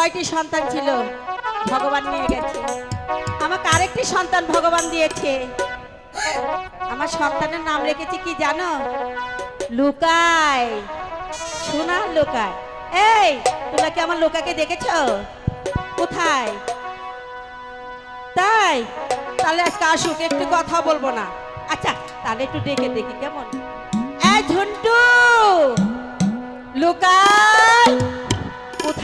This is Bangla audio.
ছয়টি সন্তান ছিল, ভগবান নিয়ে গেছে। আমাকে আরেকটি সন্তান ভগবান দিয়েছে। আমার সন্তানের নাম রেখেছি কি জানো? লুকাই। সোনার লুকায় এই, তোমরা কি আমার লোকাকে দেখেছ? কোথায়? তাই, তাহলে আজকে আসুক, একটু কথা বলব না। আচ্ছা তাহলে একটু ডেকে দেখি কেমন? এই ঝন্টু লুকা